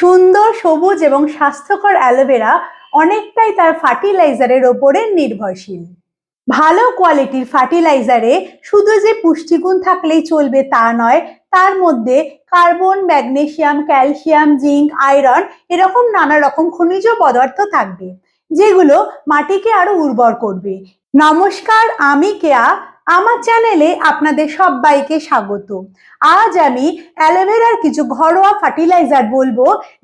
সুন্দর, সবুজ এবং স্বাস্থ্যকর অ্যালোভেরা অনেকটাই তার ফার্টিলাইজারের ওপরে নির্ভরশীল। ভালো কোয়ালিটির ফার্টিলাইজারে শুধু যে পুষ্টিগুণ থাকলেই চলবে তা নয়, তার মধ্যে carbon, magnesium, calcium, zinc, iron এরকম নানা রকম খনিজ পদার্থ থাকবে, যেগুলো মাটিকে আরও উর্বর করবে। নমস্কার, আমি কেয়া আমার চ্যানেলে আপনাদের সবাইকে স্বাগত। আজ আমি অ্যালোভেরার কিছু ঘরোয়া ফার্টিলাইজার বলব।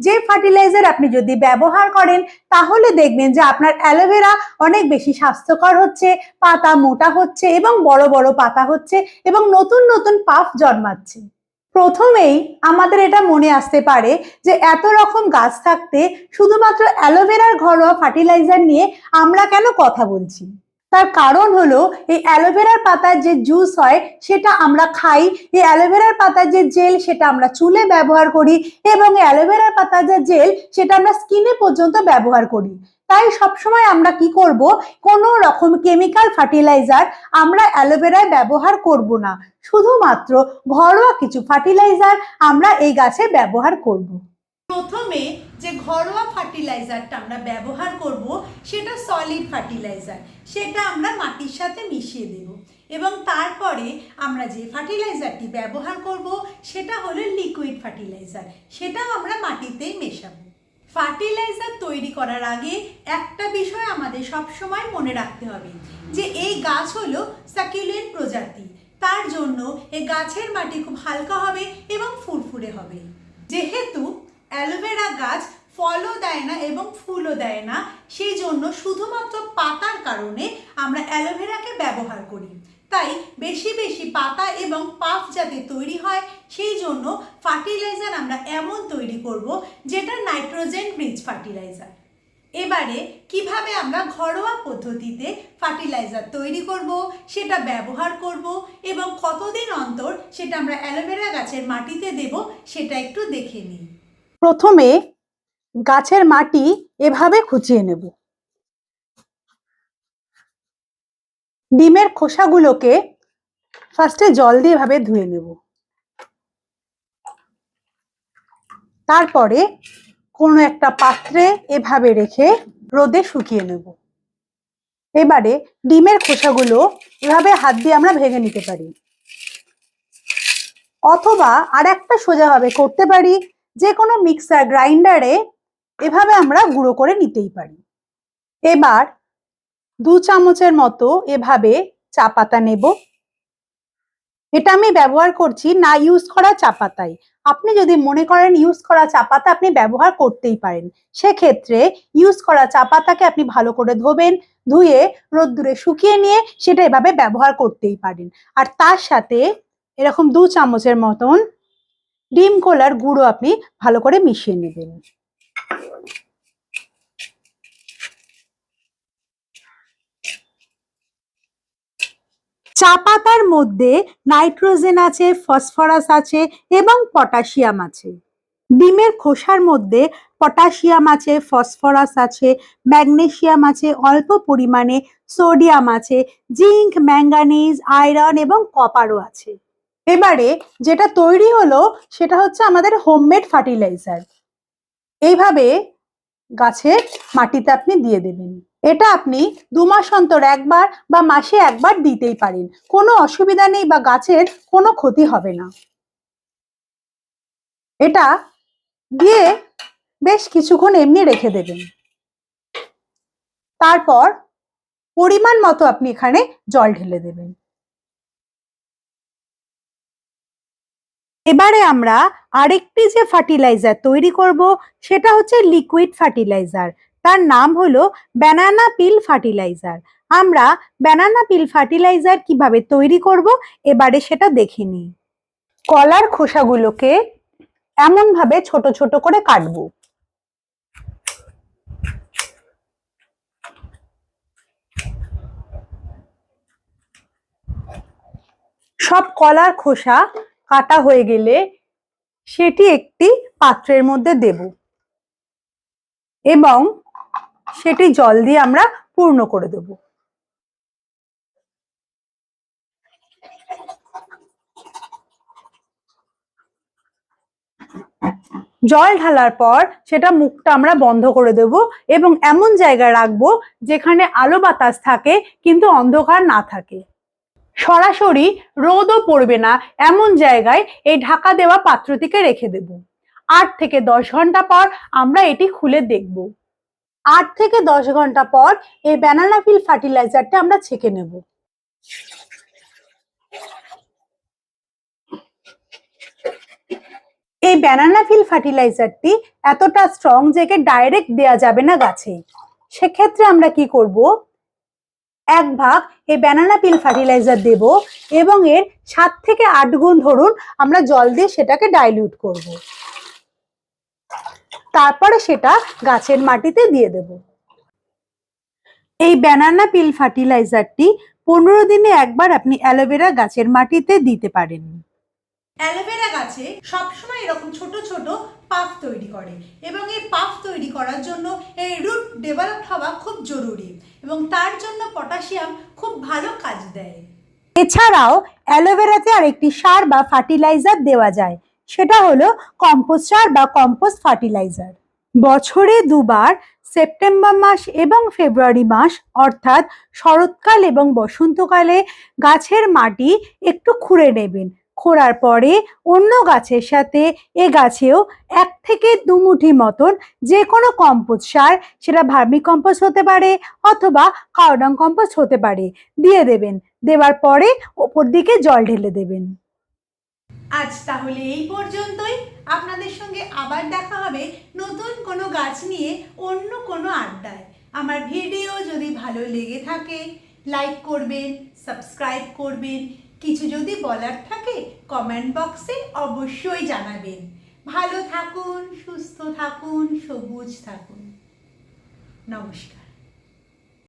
যে ফার্টিলাইজার আপনি যদি ব্যবহার করেন, তাহলে দেখবেন যে আপনার অ্যালোভেরা অনেক বেশি স্বাস্থ্যকর হচ্ছে, পাতা মোটা হচ্ছে এবং বড় বড় পাতা হচ্ছে এবং নতুন নতুন পাফ জন্মাচ্ছে। প্রথমেই আমাদের এটা মনে আসতে পারে যে এত রকম গাছ থাকতে শুধুমাত্র অ্যালোভেরার ঘরোয়া ফার্টিলাইজার নিয়ে আমরা কেন কথা বলছি? তার কারণ হলো এই অ্যালোভেরার পাতার যে জুস হয় সেটা আমরা খাই। এই অ্যালোভেরার পাতার যে জেল সেটা আমরা চুলে ব্যবহার করি এবং অ্যালোভেরার পাতার যে জেল সেটা আমরা স্কিনে পর্যন্ত ব্যবহার করি। তাই সবসময় আমরা কি করব? কোনো রকম কেমিক্যাল ফার্টিলাইজার আমরা অ্যালোভেরায় ব্যবহার করব না। শুধুমাত্র ঘরোয়া কিছু ফার্টিলাইজার আমরা এই গাছে ব্যবহার করব। প্রথমে যে ঘরোয়া ফার্টিলাইজারটা আমরা ব্যবহার করব, সেটা সলিড ফার্টিলাইজার। সেটা আমরা মাটির সাথে মিশিয়ে দেব। এবং তারপরে আমরা যে ফার্টিলাইজারটি ব্যবহার করব, সেটা হলো লিকুইড ফার্টিলাইজার। সেটাও আমরা মাটিতেই মেশাবো। ফার্টিলাইজার তৈরি করার আগে একটা বিষয় আমাদের সবসময় মনে রাখতে হবে, যে এই গাছ হলো সাকিউলেন্ট প্রজাতি। তার জন্য এই গাছের মাটি খুব হালকা হবে এবং ফুরফুরে হবে। যেহেতু অ্যালোভেরা গাছ ফলও দেয় না এবং ফুলও দেয় না। সেই জন্য শুধুমাত্র পাতার কারণে আমরা অ্যালোভেরাকে ব্যবহার করি। তাই বেশি বেশি পাতা এবং পাফ যাতে তৈরি হয়, সেই জন্য ফার্টিলাইজার আমরা এমন তৈরি করব যেটা নাইট্রোজেন রিচ ফার্টিলাইজার। এবারে কীভাবে আমরা ঘরোয়া পদ্ধতিতে ফার্টিলাইজার তৈরি করব, সেটা ব্যবহার করব এবং কতদিন অন্তর সেটা আমরা অ্যালোভেরা গাছের মাটিতে দেব, সেটা একটু দেখে নিই। প্রথমে গাছের মাটি এভাবে খুঁচিয়ে নেব। ডিমের খোসাগুলোকে ফার্স্টে জল দিয়ে এভাবে ধুয়ে নেব। তারপরে কোনো একটা পাত্রে এভাবে রেখে রোদে শুকিয়ে নেব। এবারে ডিমের খোসাগুলো এভাবে হাত দিয়ে আমরা ভেঙে নিতে পারি। অথবা আর একটা সোজাভাবে করতে পারি যে কোনো মিক্সার গ্রাইন্ডারে এভাবে আমরা গুঁড়ো করে নিতেই পারি। এবার দু চামচের মতো এভাবে চা পাতা নেব। এটা আমি ব্যবহার করছি না ইউজ করা চা পাতাই আপনি যদি মনে করেন ইউজ করা চা পাতা আপনি ব্যবহার করতেই পারেন। সেক্ষেত্রে ইউজ করা চা পাতাকে আপনি ভালো করে ধোবেন, ধুয়ে রোদ্দুরে শুকিয়ে নিয়ে সেটা এভাবে ব্যবহার করতেই পারেন। আর তার সাথে এরকম দু চামচের মতন ডিম কোলার গুঁড়ো আপনি ভালো করে মিশিয়ে নেবেন। চা পাতার মধ্যে নাইট্রোজেন আছে, ফসফরাস আছে এবং পটাশিয়াম আছে। ডিমের খোসার মধ্যে পটাশিয়াম আছে, ফসফরাস আছে ম্যাগনেসিয়াম আছে, অল্প পরিমাণে সোডিয়াম আছে, জিঙ্ক, ম্যাঙ্গানিজ, আয়রন এবং কপারও আছে। এবারে যেটা তৈরি হলো সেটা হচ্ছে আমাদের হোমমেড ফার্টিলাইজার এইভাবে গাছের মাটিতে আপনি দিয়ে দেবেন। এটা আপনি দু মাস অন্তর একবার বা মাসে একবার দিতেই পারেন। কোনো অসুবিধা নেই বা গাছের কোনো ক্ষতি হবে না। এটা দিয়ে বেশ কিছুক্ষণ এমনি রেখে দেবেন। তারপর পরিমাণ মতো আপনি এখানে জল ঢেলে দেবেন। এবারে আমরা আরেকটি যে ফার্টিলাইজার তৈরি করব, সেটা হচ্ছে লিকুইড ফার্টিলাইজার। তার নাম হলো ব্যানানা পিল ফার্টিলাইজার। আমরা ব্যানানা পিল ফার্টিলাইজার কীভাবে তৈরি করব, এবারে সেটা দেখে নিই। কলার খোসাগুলোকে এমন ভাবে ছোট ছোট করে কাটবো। সব কলার খোসা কাটা হয়ে গেলে সেটি একটি পাত্রের মধ্যে দেব। এবং সেটি জল দিয়ে আমরা পূর্ণ করে দেব। জল ঢালার পর সেটা মুখটা আমরা বন্ধ করে দেব এবং এমন জায়গায় রাখব যেখানে আলো বাতাস থাকে কিন্তু অন্ধকার না থাকে। সরাসরি রোদও পড়বে না, এমন জায়গায় এই ঢাকা দেওয়া পাত্রটিকে রেখে দেব। আট থেকে দশ ঘণ্টা পর আমরা এটি খুলে দেখব। আট থেকে দশ ঘণ্টা পর এই ব্যানানা ফিল ফার্টিলাইজারটা আমরা ছেঁকে নেব। এই ব্যানানা ফিল ফার্টিলাইজারটি এতটা স্ট্রং যে একে ডাইরেক্ট দেওয়া যাবে না গাছে। সেক্ষেত্রে আমরা কি করব? এক ভাগ এই ব্যানানা পিল ফার্টিলাইজার দেব এবং এর সাত থেকে আট গুণ ধরুন আমরা জল দিয়ে সেটাকে ডাইলিউট করব। তারপরে সেটা গাছের মাটিতে দিয়ে দেব। এই ব্যানানা পিল ফার্টিলাইজারটি পনেরো দিনে একবার আপনি অ্যালোভেরা গাছের মাটিতে দিতে পারেন। অ্যালোভেরা গাছে সবসময় এরকম ছোট ছোট পাফ তৈরি করে এবং এই পাফ তৈরি করার জন্য এই রুট ডেভেলপ হওয়া খুব জরুরি এবং তার জন্য পটাশিয়াম খুব ভালো কাজ দেয়। এছাড়াও অ্যালোভেরাতে আরেকটি সার বা ফার্টিলাইজার দেওয়া যায়, সেটা হলো কম্পোস্ট সার বা কম্পোস্ট ফার্টিলাইজার। বছরে দুবার সেপ্টেম্বর মাস এবং ফেব্রুয়ারি মাস, অর্থাৎ শরৎকাল এবং বসন্তকালে গাছের মাটি একটু খুঁড়ে নেবেন। খোঁড়ার পরে অন্য গাছের সাথে এ গাছেও এক থেকে দু মুঠি মতন যে কোনো কম্পোস্ট সার, সেটা ভার্মি কম্পোস্ট হতে পারে অথবা কাউডাং কম্পোস্ট হতে পারে, দিয়ে দেবেন। দেওয়ার পরে ওপর দিকে জল ঢেলে দেবেন। আজ তাহলে এই পর্যন্তই। আপনাদের সঙ্গে আবার দেখা হবে নতুন কোনো গাছ নিয়ে অন্য কোনো আড্ডায়। আমার ভিডিও যদি ভালো লেগে থাকে লাইক করবেন সাবস্ক্রাইব করবেন কিছু যদি বলার থাকে কমেন্ট বক্সে অবশ্যই জানাবেন। ভালো থাকুন, সুস্থ থাকুন, সবুজ থাকুন। নমস্কার।